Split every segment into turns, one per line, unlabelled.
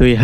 দুই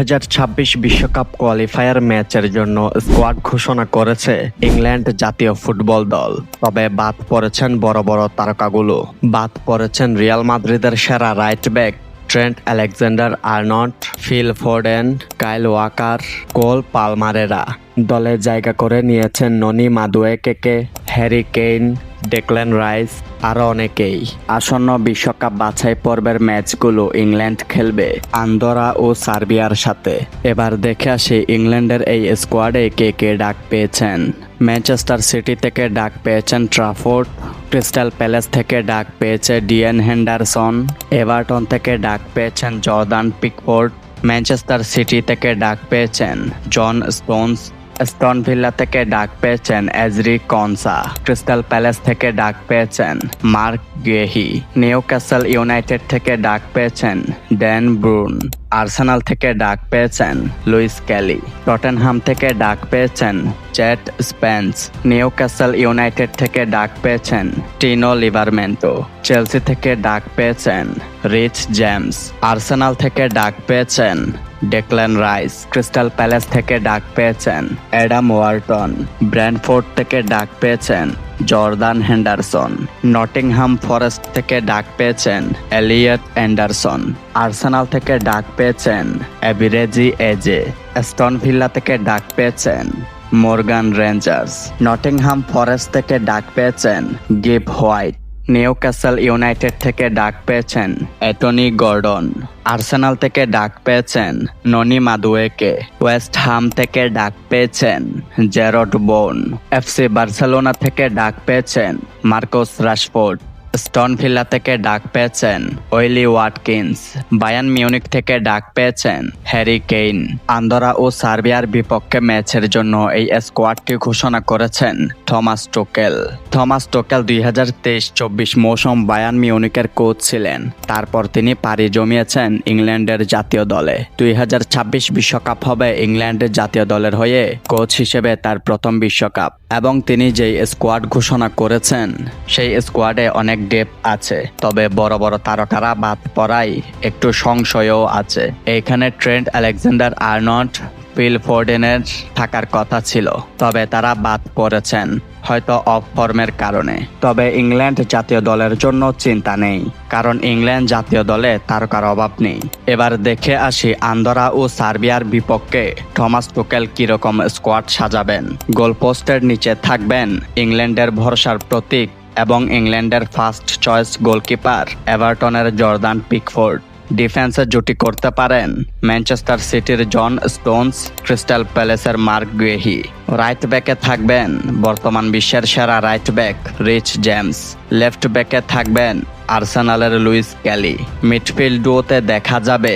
বিশ্বকাপ কোয়ালিফায়ার ম্যাচের জন্য স্কোয়াড ঘোষণা করেছে ইংল্যান্ড জাতীয় ফুটবল দল। তবে বাদ পড়েছেন বড় বড় তারকাগুলো। বাদ পড়েছেন রিয়াল মাদ্রিদের সেরা right back Trent Alexander Arnold Phil Foden, Kyle Walker, Cole পালমারেরা। দলে জায়গা করে নিয়েছেন Noni Madueke Harry Kane Declan Rice আরও অনেকেই। আসন্ন বিশ্বকাপ বাছাই পর্বের ম্যাচগুলো ইংল্যান্ড খেলবে আন্দোরা ও সার্বিয়ার সাথে। এবার দেখে আসি ইংল্যান্ডের এই স্কোয়াডে কে কে ডাক পেয়েছেন। ম্যানচেস্টার সিটি থেকে ডাক পেয়েছেন ট্রাফোর্ড ক্রিস্টাল প্যালেস থেকে ডাক পেয়েছে ডিএন হেন্ডারসন এভারটন থেকে ডাক পেয়েছেন জর্দান পিকফোর্ড ম্যানচেস্টার সিটি থেকে ডাক পেয়েছেন জন স্টোনস স্টন ভিল্লা থেকে ডাক পেয়েছেন এজরি কনসা, ক্রিস্টাল প্যালেস থেকে ডাক পেয়েছেন Marc Guehi Newcastle United থেকে ডাক পেয়েছেন ড্যান ব্রুন, আর্সেনাল থেকে ডাক পেয়েছেন লুইস ক্যালি, টটেনহাম থেকে ডাক পেয়েছেন Djed Spence Newcastle United থেকে ডাক পেয়েছেন টিনো লিভারমেন্টো চেলসি থেকে ডাক পেয়েছেন রিচ জেমস, আর্সেনাল থেকে ডাক পেয়েছেন ডেকলেন রাইস ক্রিস্টাল প্যালেস থেকে ডাক পেয়েছেন। অ্যাডাম ওয়ার্টন ব্র্যান্ডফোর্ড থেকে ডাক পেয়েছেন। জর্দান হেন্ডারসন নটিংহাম ফরেস্ট থেকে ডাক পেয়েছেন। এলিয়ট অ্যান্ডারসন আর্সেনাল থেকে ডাক পেয়েছেন। অ্যাবিরেজি এজে স্টন ভিল্লা থেকে ডাক পেয়েছেন। মর্গান রেঞ্জার্স নটিংহাম ফরেস্ট থেকে ডাক পেয়েছেন। গিভ হোয়াইট নিউ ক্যাসেল ইউনাইটেড থেকে ডাক পেয়েছেন অ্যাটনি গর্ডন, আর্সেনাল থেকে ডাক পেয়েছেন ননি মাদুয়েকে, ওয়েস্ট হাম থেকে ডাক পেয়েছেন জেরড বোন, এফসি বার্সেলোনা থেকে ডাক পেয়েছেন মার্কোস রাশফোর্ড। স্টন ভিল্লা থেকে ডাক পেয়েছেন ওয়েলি ওয়াটকিন্স বায়ান মিউনিক থেকে ডাক পেয়েছেন হ্যারি কেইন। আন্দোরা ও সার্বিয়ার বিপক্ষে ম্যাচের জন্য এই স্কোয়াডটি ঘোষণা করেছেন থমাস টোকেল। থমাস টোকেল দুই হাজার তেইশ চব্বিশ মৌসুম বায়ান মিউনিকের কোচ ছিলেন। তারপর তিনি পাড়ি জমিয়েছেন ইংল্যান্ডের জাতীয় দলে। দুই হাজার ছাব্বিশ বিশ্বকাপ হবে ইংল্যান্ডের জাতীয় দলের হয়ে কোচ হিসেবে তার প্রথম বিশ্বকাপ। এবং তিনি যেই স্কোয়াড ঘোষণা করেছেন, সেই স্কোয়াডে অনেক ডেপ আছে। তবে বড় বড় তারকারা বাদ পড়াই একটু সংশয়ও আছে। এইখানে ট্রেন্ট আলেকজান্ডার আর্নট ফিল ফোর্ডেনের থাকার কথা ছিল, তবে তারা বাদ পড়েছেন, হয়তো অফ ফর্মের কারণে। তবে ইংল্যান্ড জাতীয় দলের জন্য চিন্তা নেই, কারণ ইংল্যান্ড জাতীয় দলে তারকার অভাব নেই। এবার দেখে আসি আন্দোরা ও সার্বিয়ার বিপক্ষে থমাস টুকেল কীরকম স্কোয়াড সাজাবেন। গোলপোস্টের নিচে থাকবেন ইংল্যান্ডের ভরসার প্রতীক এবং ইংল্যান্ডের ফার্স্ট চয়েস গোলকিপার এভারটনের জর্দান পিকফোর্ড। ডিফেন্সে জুটি করতে পারেন ম্যানচেস্টার সিটির জন স্টোনস, ক্রিস্টাল প্যালেসের মার্ক গুয়েহি রাইট ব্যাকে থাকবেন বর্তমান বিশ্বের সেরা right back Reece James. Left ব্যাকে থাকবেন আর্সেনালের লুইস ক্যালি। মিডফিল্ড ডুওতে দেখা যাবে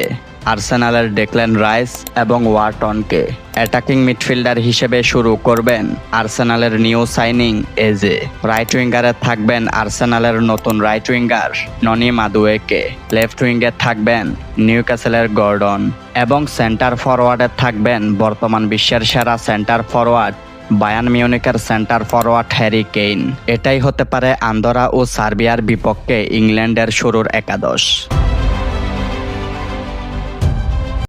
আর্সেনালের ডেকলেন রাইস এবং ওয়ার্টনকে অ্যাটাকিং মিডফিল্ডার হিসেবে শুরু করবেন আর্সেনালের নিউ সাইনিং এজে। রাইট উইঙ্গারে থাকবেন আর্সেনালের নতুন রাইট উইঙ্গার ননি মাদুয়েকে। লেফট উইঙ্গে থাকবেন নিউ ক্যাসেলের গর্ডন এবং সেন্টার ফরওয়ার্ডে থাকবেন বর্তমান বিশ্বের সেরা সেন্টার ফরওয়ার্ড বায়ান মিউনিকের সেন্টার ফরওয়ার্ড হ্যারি কেইন। এটাই হতে পারে আন্দোরা ও সার্বিয়ার বিপক্ষে ইংল্যান্ডের শুরুর একাদশ।